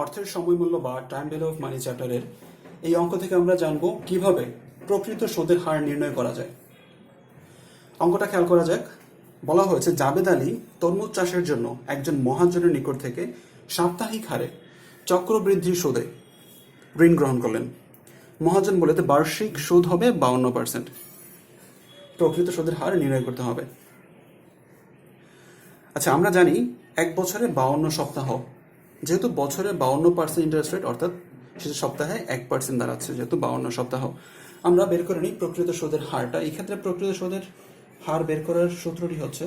অর্থের সময় মূল্য বা টাইম ভ্যালু অফ মানি চ্যাপ্টারের এই অঙ্ক থেকে আমরা জানব কীভাবে প্রকৃত সুদের হার নির্ণয় করা যায়। অঙ্কটা খেয়াল করা যাক। বলা হয়েছে, জাবেদ আলী তরমুজ চাষের জন্য একজন মহাজনের নিকট থেকে সাপ্তাহিক হারে চক্রবৃদ্ধি সুদে ঋণ গ্রহণ করলেন। মহাজন বলেতে বার্ষিক সুদ হবে বাউন্ন পার্সেন্ট প্রকৃত সুদের হার নির্ণয় করতে হবে। আচ্ছা আমরা জানি এক বছরে বাউন্ন সপ্তাহ যেহেতু বছরে বাউন্ন পার্সেন্ট ইন্টারেস্ট রেট অর্থাৎ সেটা সপ্তাহে এক পার্সেন্ট দাঁড়াচ্ছে, যেহেতু বাউন্ন সপ্তাহ। আমরা বের করে নিই প্রকৃত সুদের হারটা। এই ক্ষেত্রে প্রকৃত সুদের হার বের করার সূত্রটি হচ্ছে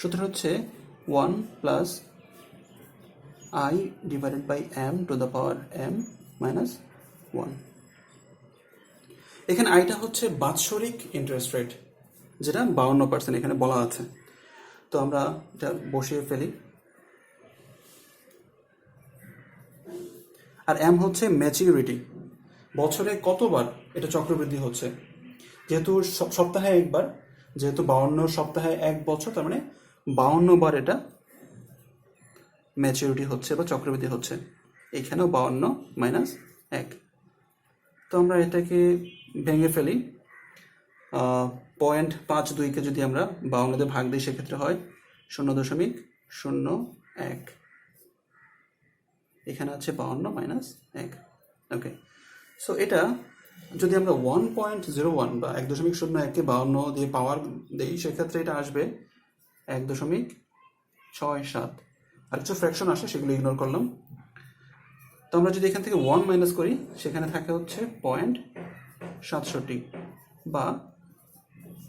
সূত্র হচ্ছে one plus I divided by M to the power M minus one. এখানে আইটা হচ্ছে বাৎসরিক ইন্টারেস্ট রেট যেটা বাউন্ন পার্সেন্ট এখানে বলা আছে। তো আমরা এটা বসিয়ে ফেলি। আর এম হচ্ছে ম্যাচিউরিটি বছরে কতবার এটা চক্রবৃদ্ধি হচ্ছে? যেহেতু সপ্তাহে একবার, যেহেতু বাউন্ন সপ্তাহে এক বছর, তার মানে বাউন্ন বার এটা ম্যাচিউরিটি হচ্ছে বা চক্রবৃদ্ধি হচ্ছে। এখানেও বাউন্ন মাইনাস এক। তো আমরা এটাকে ভেঙে ফেলি। পয়েন্ট পাঁচ দুইকে যদি আমরা বাউন্নতে ভাগ দিই, সেক্ষেত্রে হয় শূন্য দশমিক শূন্য এক। এখানে আছে বাউন্ন মাইনাস এক। ওকে সো এটা যদি আমরা ওয়ান পয়েন্ট জিরো ওয়ান বা এক দশমিক শূন্য এককে বাউন্ন দিয়ে পাওয়ার দিই, সেক্ষেত্রে এটা আসবে এক দশমিক ছয় সাত। আর কিছু ফ্র্যাকশন আসে, সেগুলো ইগনোর করলাম। তো আমরা যদি এখান থেকে ওয়ান মাইনাস করি, সেখানে থাকে হচ্ছে পয়েন্ট সাতষট্টি বা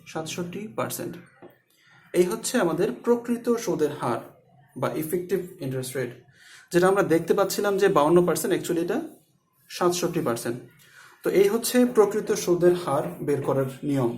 সাতষট্টি পার্সেন্ট। এই হচ্ছে আমাদের প্রকৃত সুদের হার বা ইফেক্টিভ ইন্টারেস্ট রেট যেটা আমরা দেখতে পাচ্ছিলাম যে বাউন্ন পার্সেন্ট অ্যাকচুয়ালি এটা সাতষট্টি পার্সেন্ট। তো এই হচ্ছে প্রকৃত সুদের হার বের করার নিয়ম।